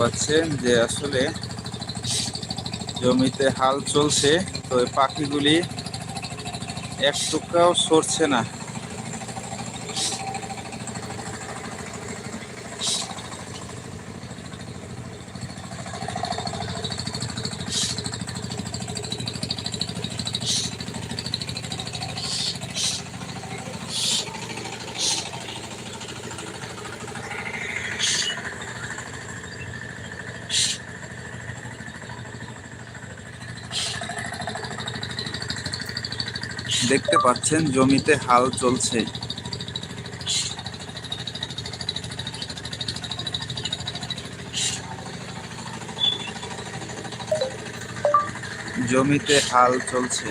পাচ্ছেন যে আসলে জমিতে হাল চলছে তো পাখিগুলি এক টুকরাও সরছে না। দেখতে পাচ্ছেন জমিতে হাল চলছে। জমিতে হাল চলছে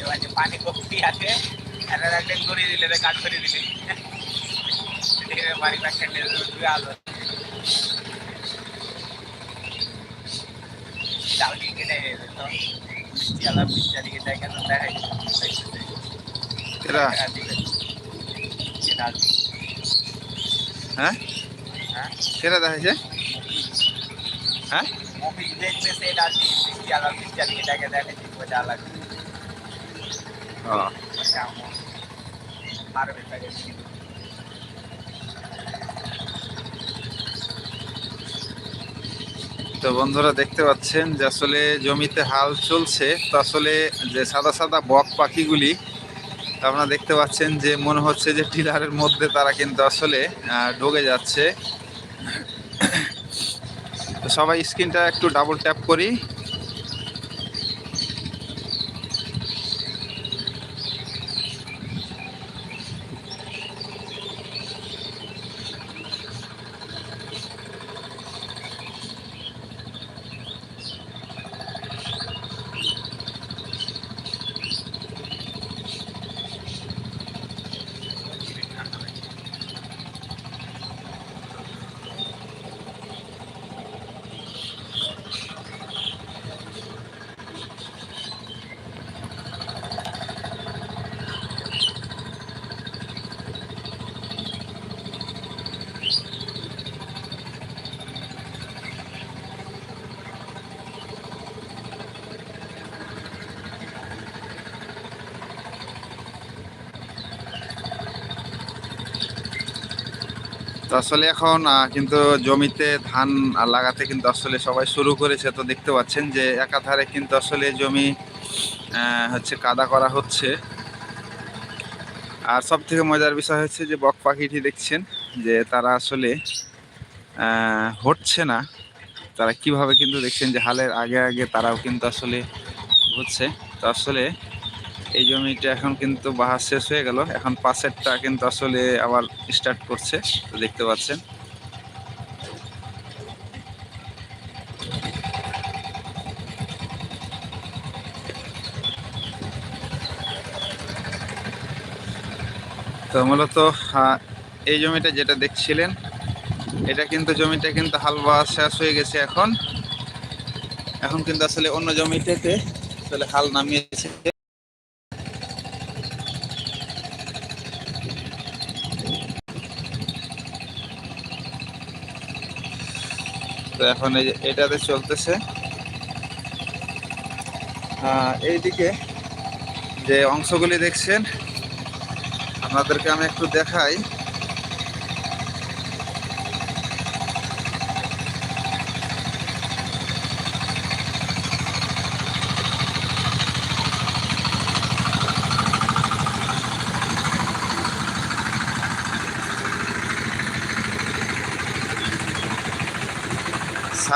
এবার যে পানি আছে এটা একদিন করে দিলে রে কাট করে দিলে। বাড়ি ব্যাগ খেলে আলো। তো চালা কেন দেখাই। এরা? হ্যাঁ হ্যাঁ? হ্যাঁ? কেরা দেখাইছে? হ্যাঁ? দেখবে সেই ডালটি চালা লাগে ও পারবে তাকে তো বন্ধুরা দেখতে পাচ্ছেন যে আসলে জমিতে হাল চলছে, তো আসলে যে সাদা সাদা বক পাখিগুলি আপনারা দেখতে পাচ্ছেন যে মনে হচ্ছে যে টিলারের মধ্যে তারা কিন্তু আসলে ঢুকে যাচ্ছে। তো সবাই স্ক্রিনটা একটু ডাবল ট্যাপ করি। আসলে এখন কিন্তু জমিতে ধান লাগাতে কিন্তু আসলে সবাই শুরু করেছে। তো দেখতে পাচ্ছেন যে একাধারে কিন্তু আসলে জমি হচ্ছে কাদা করা হচ্ছে। আর সব থেকে মজার বিষয় হচ্ছে যে বক পাখিটি দেখছেন যে তারা আসলে হচ্ছে না। তারা কীভাবে কিন্তু দেখছেন যে হালের আগে আগে তারাও কিন্তু আসলে হচ্ছে। তো আসলে এই জমিটা এখন কিন্তু বাহার শেষ হয়ে গেল। এখন পাশেরটা কিন্তু আসলে আবার স্টার্ট করছে, তো দেখতে পাচ্ছেন। তো মূলত এই জমিটা যেটা দেখছিলেন, এটা কিন্তু জমিটা কিন্তু হালবা শেষ হয়ে গেছে এখন। এখন কিন্তু আসলে অন্য জমিটাতে আসলে হাল নামিয়েছে। তো এখন এই এটাতে চলতেছে। এইদিকে যে অংশগুলি দেখছেন আপনাদেরকে আমি একটু দেখাই।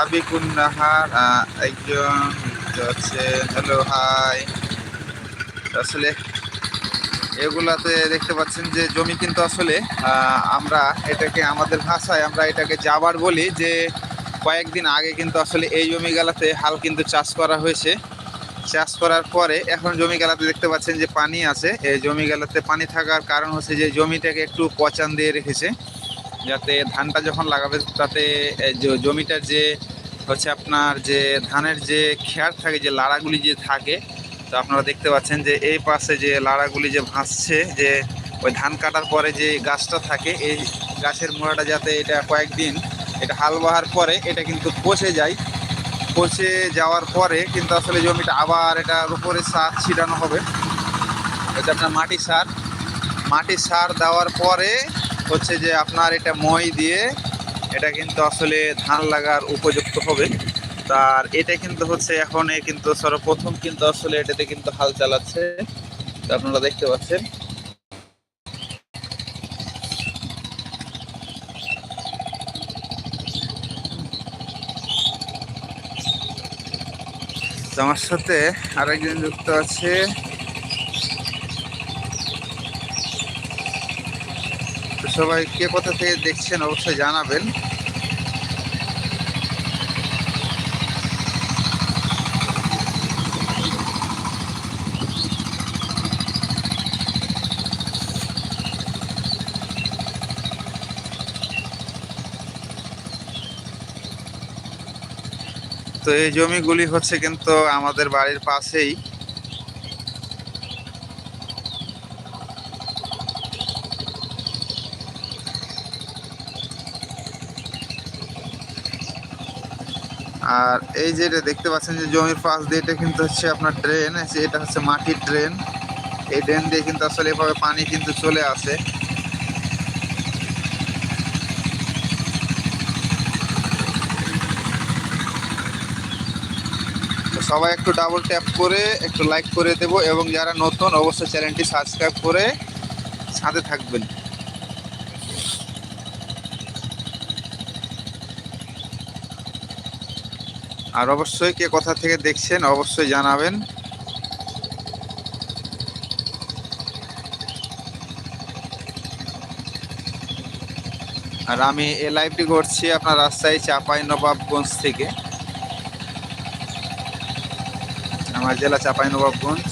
সাবিকুন নাহার একজন হচ্ছে, হ্যালো, হাই। আসলে এগুলাতে দেখতে পাচ্ছেন যে জমি কিন্তু আসলে আমরা এটাকে আমাদের ভাষায় আমরা এটাকে যাবার বলি যে কয়েকদিন আগে কিন্তু আসলে এই জমিগুলাতে হাল কিন্তু চাষ করা হয়েছে। চাষ করার পরে এখন জমিগুলাতে দেখতে পাচ্ছেন যে পানি আছে। এই জমিগুলাতে পানি থাকার কারণ হচ্ছে যে জমিটাকে একটু পচান দিয়ে রেখেছে। যাতে ধানটা যখন লাগাবে তাতে জমিটার যে হচ্ছে আপনার যে ধানের যে খেয়ার থাকে, যে লাড়াগুলি যে থাকে, তো আপনারা দেখতে পাচ্ছেন যে এই পাশে যে লাড়াগুলি যে ভাসছে, যে ওই ধান কাটার পরে যে গাছটা থাকে, এই গাছের মোড়াটা যাতে এটা কয়েকদিন এটা হাল বাহার পরে এটা কিন্তু পচে যায়। পচে যাওয়ার পরে কিন্তু আসলে জমিটা আবার এটার উপরে সার ছিটানো হবে। এটা আপনার মাটি সার। মাটি সার দেওয়ার পরে হচ্ছে যে আপনার এটা মই দিয়ে এটা কিন্তু আসলে ধান লাগার উপযুক্ত হবে। তার এটা কিন্তু হচ্ছে এখন কিন্তু সর্বপ্রথম কিন্তু আসলে এটাতে কিন্তু হাল চালাচ্ছে। আপনারা দেখতে পাচ্ছেন। আমার সাথে আরেকজন যুক্ত আছে। সবাই কে কোথা থেকে দেখছেন অবশ্যই জানাবেন। তো এই জমিগুলি হচ্ছে কিন্তু আমাদের বাড়ির পাশেই। আর এই যে এটা দেখতে পাচ্ছেন যে জমির পাশ দিয়ে এটা কিন্তু হচ্ছে আপনার ড্রেন এটা হচ্ছে মাটির ড্রেন এই ড্রেন দিয়ে কিন্তু আসলে এভাবে পানি কিন্তু চলে আসে। সবাই একটু ডাবল ট্যাপ করে, একটু লাইক করে দেবো এবং যারা নতুন, অবশ্যই চ্যানেলটি সাবস্ক্রাইব করে সাথে থাকবেন। আর অবশ্যই কে কোথা থেকে দেখছেন অবশ্যই জানাবেন। আর আমি এ লাইভটি করছি আপনার রাস্তায় চাপাই নবাবগঞ্জ থেকে। আমার জেলা চাপাই নবাবগঞ্জ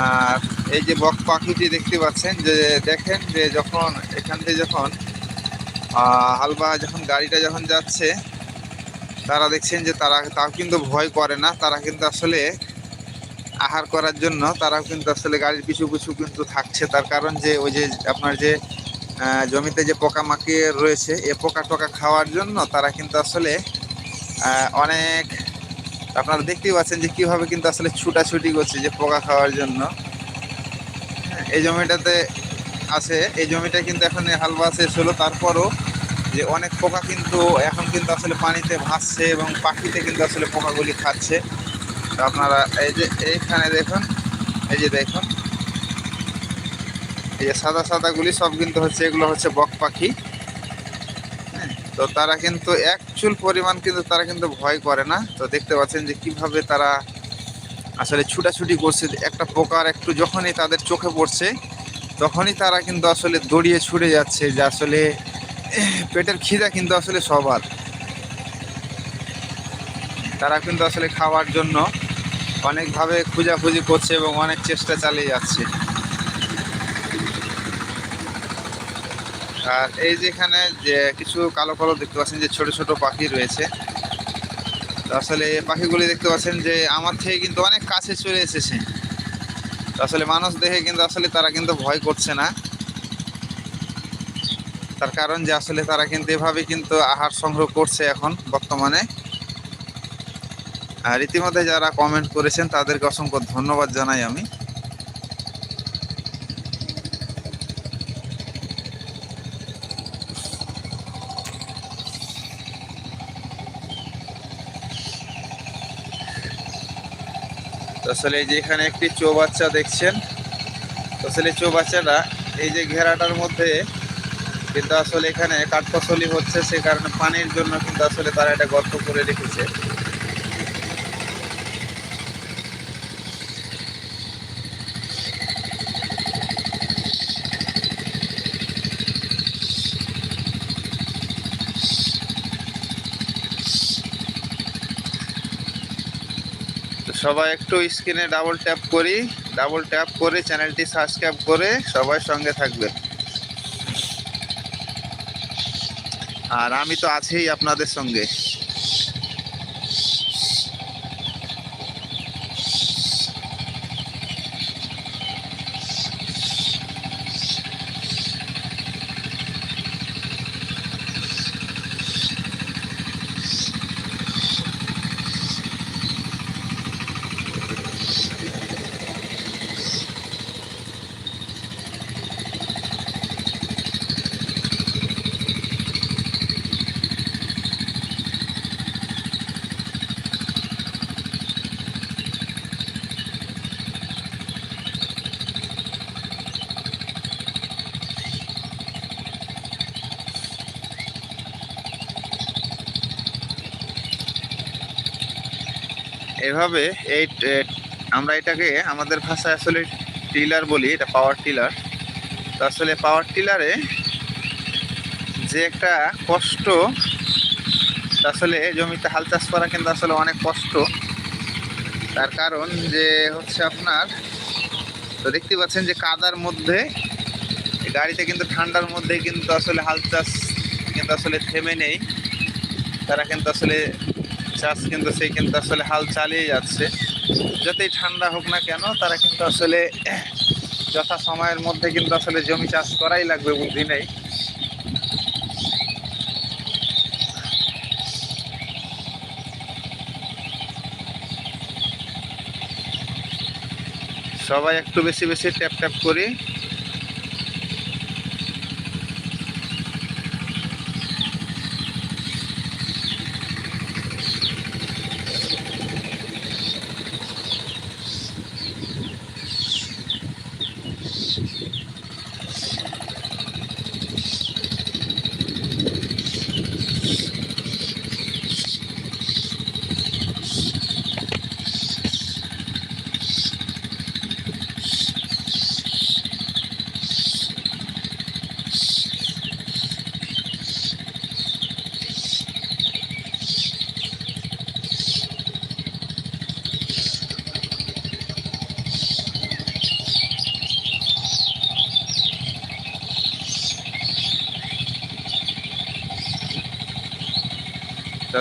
আর এই যে বক পাখিটি দেখতে পাচ্ছেন, যে দেখেন যে যখন এখান থেকে যখন হালবা যখন গাড়িটা যখন যাচ্ছে, তারা দেখছেন যে তারা, তাও কিন্তু ভয় করে না, তারা কিন্তু আসলে আহার করার জন্য তারা কিন্তু আসলে গাড়ির পিছু পিছু কিন্তু থাকছে। তার কারণ যে ওই যে আপনার যে জমিতে যে পোকা পোকামাকি রয়েছে, এ পোকা টোকা খাওয়ার জন্য তারা কিন্তু আসলে অনেক, আপনারা দেখতেই পাচ্ছেন যে কীভাবে কিন্তু আসলে ছুটাছুটি করছে যে পোকা খাওয়ার জন্য। এই জমিটাতে আছে। এই জমিটা কিন্তু এখন হাল বাস শেষ হলো। তারপরও যে অনেক পোকা কিন্তু এখন কিন্তু আসলে পানিতে ভাসছে এবং পাখিতে কিন্তু আসলে পোকাগুলি খাচ্ছে। তো আপনারা এই যে এইখানে দেখুন এই যে দেখুন এই যে সাদা সাদাগুলি সব কিন্তু হচ্ছে এগুলো হচ্ছে বক পাখি। হ্যাঁ, তো তারা কিন্তু এক চুল পরিমাণ কিন্তু তারা কিন্তু ভয় করে না। তো দেখতে পাচ্ছেন যে কীভাবে তারা আসলে ছুটাছুটি করছে, একটা পোকার একটু যখনই তাদের চোখে পড়ছে, তখনই তারা কিন্তু আসলে দড়িয়ে ছুটে যাচ্ছে যে আসলে পেটের খিদা কিন্তু আসলে সবার। তারা কিন্তু আসলে খাওয়ার জন্য অনেকভাবে খোঁজাখুঁজি করছে এবং অনেক চেষ্টা চালিয়ে যাচ্ছে। আর এই যেখানে যে কিছু কালো কালো দেখতে পাচ্ছেন যে ছোট ছোট পাখি রয়েছে। আসলে পাখিগুলি দেখতে পাচ্ছেন যে আমার থেকে কিন্তু কাছে চলে এসেছে। আসলে মানুষ দেখে কিন্তু আসলে তারা কিন্তু ভয় করছে না। তার কারণ যে আসলে তারা কিন্তু এভাবে কিন্তু আহার সংগ্রহ করছে এখন বর্তমানে। আর ইতিমধ্যে যারা কমেন্ট করেছেন তাদেরকে অসংখ্য ধন্যবাদ জানাই আমি। আসলে যে এখানে একটি চৌবাচ্চা দেখছেন আসলে চৌবাচ্চাটা এই যে ঘেরাটার মধ্যে কিন্তু আসলে এখানে কাঠফসলি হচ্ছে, সে কারণে পানির জন্য কিন্তু আসলে তারা এটা গর্ত করে রেখেছে। সবাই একটু স্ক্রিনে ডাবল ট্যাপ করি ডাবল ট্যাপ করে চ্যানেলটি সাবস্ক্রাইব করে সবাই সঙ্গে থাকবে আর আমি তো আছেই আপনাদের সঙ্গে। এভাবে এই আমরা এটাকে আমাদের ভাষায় আসলে টিলার বলি, এটা পাওয়ার টিলার তো আসলে পাওয়ার টিলারে যে একটা কষ্ট আসলে জমিতে হাল চাষ করা কিন্তু আসলে অনেক কষ্ট। তার কারণ যে হচ্ছে আপনার, তো দেখতে পাচ্ছেন যে কাদার মধ্যে, গাড়িতে কিন্তু ঠান্ডার মধ্যে কিন্তু আসলে হাল চাষ কিন্তু আসলে থেমে নেই। তারা কিন্তু আসলে চাষ কিন্তু সেই কিন্তু আসলে হাল চালিয়ে যাচ্ছে। যতই ঠান্ডা হোক না কেন, তারা কিন্তু আসলে যথা সময়ের মধ্যে কিন্তু আসলে জমি চাষ করাই লাগবে বুদ্ধি নেই। সবাই একটু বেশি বেশি ট্যাপ ট্যাপ করি।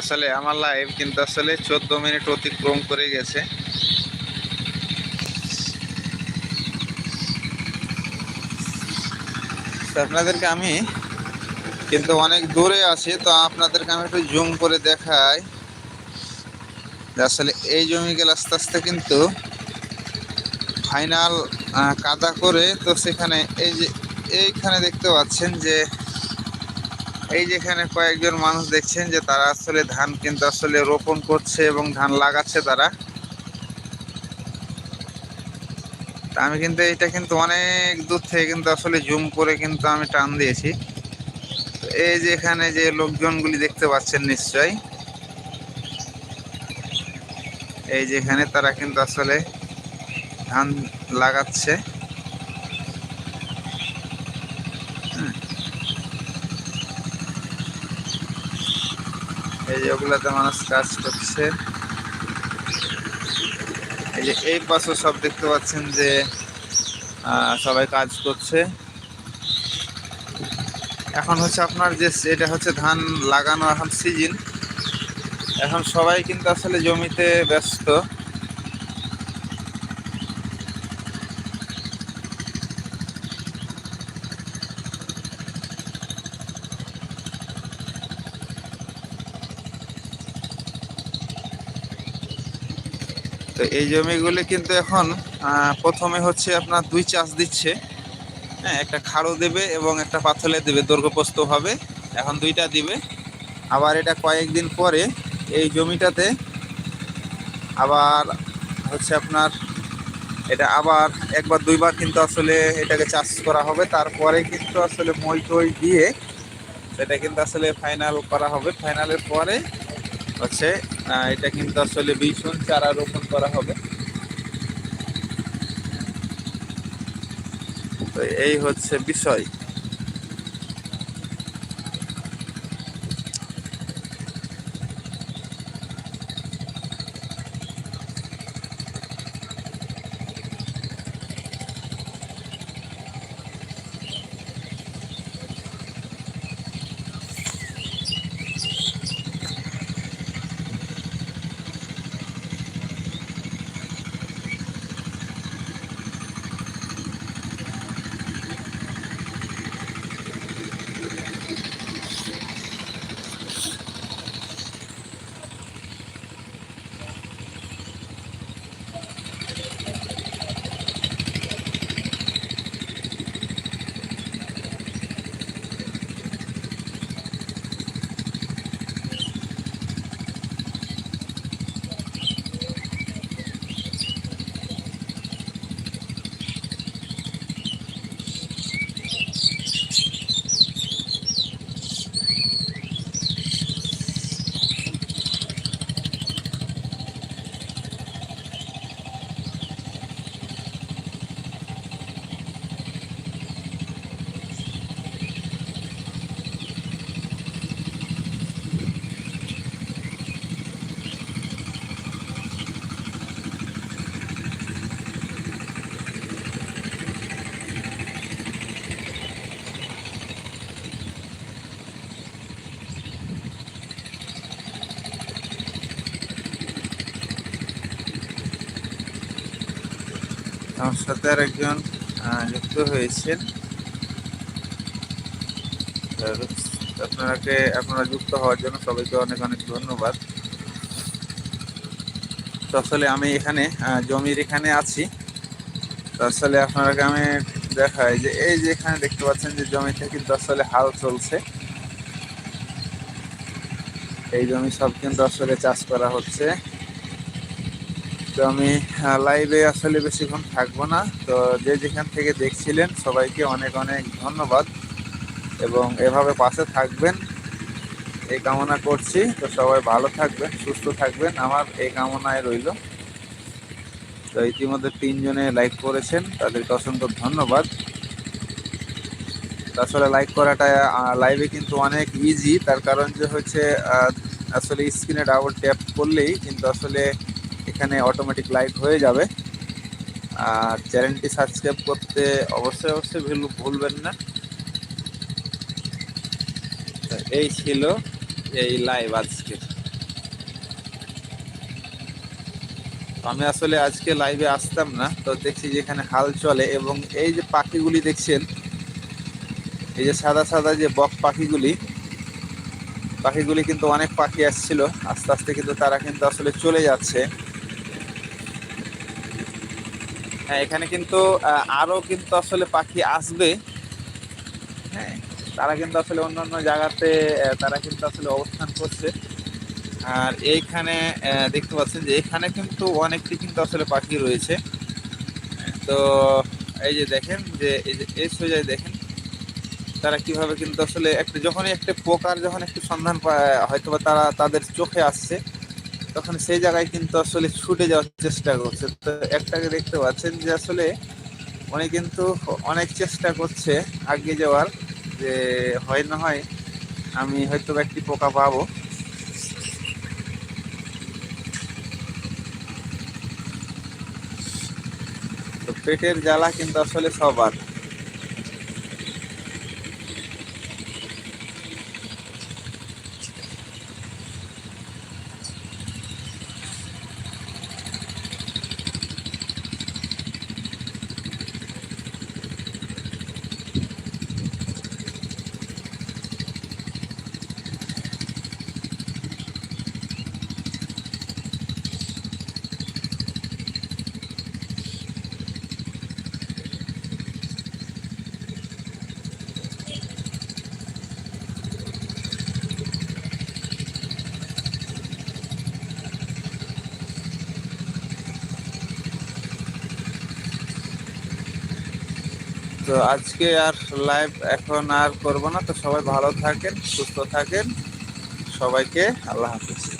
আসলে আমার লাইভ কিন্তু আসলে চোদ্দ মিনিট অতিক্রম করে গেছে। আপনাদেরকে আমি কিন্তু অনেক দূরে আছি, তো আপনাদেরকে আমি একটু জুম করে দেখাই। আসলে এই জমিগুলো আস্তে আস্তে কিন্তু ফাইনাল কাদা করে, তো সেখানে এই যে এইখানে দেখতে পাচ্ছেন যে এই যেখানে কয়েকজন মানুষ দেখছেন যে তারা আসলে ধান কিন্তু আসলে রোপণ করছে এবং ধান লাগাচ্ছে তারা। আমি কিন্তু এটা কিন্তু অনেক দূর থেকে কিন্তু আসলে জুম করে কিন্তু আমি টান দিয়েছি। এই যে এখানে যে লোকজনগুলি দেখতে পাচ্ছেন নিশ্চয়ই। এই যে এখানে তারা কিন্তু আসলে ধান লাগাচ্ছে। এই ওগুলাতে মানুষ কাজ করছে। এই যে এই পাশে সব দেখতে পাচ্ছেন যে সবাই কাজ করছে। এখন হচ্ছে আপনার যে এটা হচ্ছে ধান লাগানো এখন সিজন এখন সবাই কিন্তু আসলে জমিতে ব্যস্ত। তো এই জমিগুলি কিন্তু এখন প্রথমে হচ্ছে আপনার দুই চাষ দিচ্ছে। হ্যাঁ একটা খাড়ো দেবে এবং একটা পাথলে দেবে দৈর্ঘ্যপ্রস্থ হবে। এখন দুইটা দিবে। আবার এটা কয়েকদিন পরে এই জমিটাতে আবার হচ্ছে আপনার এটা আবার একবার দুইবার কিন্তু আসলে এটাকে চাষ করা হবে। তারপরে কিন্তু আসলে মই টই দিয়ে সেটা কিন্তু আসলে ফাইনাল করা হবে। ফাইনালের পরে হচ্ছে এটা কিন্তু আসলে ভীষণ চারা রোপণ করা হবে। তো এই হচ্ছে বিষয় আমার সাথে আর একজন যুক্ত হয়েছেন। আপনাকে আপনারা যুক্ত হওয়ার জন্য সবাইকে অনেক অনেক ধন্যবাদ। আসলে আমি এখানে জমির এখানে আছি। তো আসলে আপনাকে আমি দেখাই যে এই যে এখানে দেখতে পাচ্ছেন যে জমিতে কিন্তু আসলে হাল চলছে। এই জমি সব কিন্তু আসলে চাষ করা হচ্ছে। তো আমি লাইভে আসলে বেশিক্ষণ থাকব না। তো যে যেখান থেকে দেখছিলেন, সবাইকে অনেক অনেক ধন্যবাদ। এবং এভাবে পাশে থাকবেন, এই কামনা করছি। তো সবাই ভালো থাকবেন, সুস্থ থাকবেন। আমার এই কামনায় রইল। তো ইতিমধ্যে তিনজনে লাইক করেছেন, তাদেরকে অসংখ্য ধন্যবাদ। আসলে লাইক করাটা লাইভে কিন্তু অনেক ইজি তার কারণ যে হচ্ছে আসলে স্ক্রিনে ডাবল ট্যাপ করলেই কিন্তু আসলে এখানে অটোমেটিক লাইক হয়ে যাবে। আর চ্যানেলটি সাবস্ক্রাইব করতে অবশ্যই অবশ্যই ভুল- ভুলবেন না। এই ছিল এই লাইভ আজকে। আমি আসলে আজকে লাইভে আসতাম না, তো দেখছি যেখানে হাল চলে এবং এই যে পাখিগুলি দেখছেন, এই যে সাদা সাদা যে বক পাখিগুলি পাখিগুলি কিন্তু অনেক পাখি আসছিল। আস্তে আস্তে কিন্তু তারা কিন্তু আসলে চলে যাচ্ছে হ্যাঁ এখানে কিন্তু আহ, আরও কিন্তু আসলে পাখি আসবে। হ্যাঁ তারা কিন্তু আসলে অন্য অন্য জায়গাতে তারা কিন্তু আসলে অবস্থান করছে। আর এইখানে দেখতে পাচ্ছেন যে এখানে কিন্তু অনেকটি কিন্তু আসলে পাখি রয়েছে। তো এই যে দেখেন যে এই যে এই সোজায় দেখেন তারা কীভাবে কিন্তু আসলে একটা যখনই একটা পোকার যখন একটু সন্ধান হয়তো বা তারা তাদের চোখে আসছে। তখন সেই জায়গায় কিন্তু আসলে ছুটে যাওয়ার চেষ্টা করছে। তো একটাকে দেখতে পাচ্ছেন যে আসলে উনি কিন্তু অনেক চেষ্টা করছে আগে যাওয়ার যে হয় না হয় আমি হয়তো একটি পোকা পাবো। পেটের জ্বালা কিন্তু আসলে সবার। তো আজকে আর লাইভ এখন আর করব না। তো সবাই ভালো থাকেন, সুস্থ থাকেন। সবাইকে আল্লাহ হাফিজ।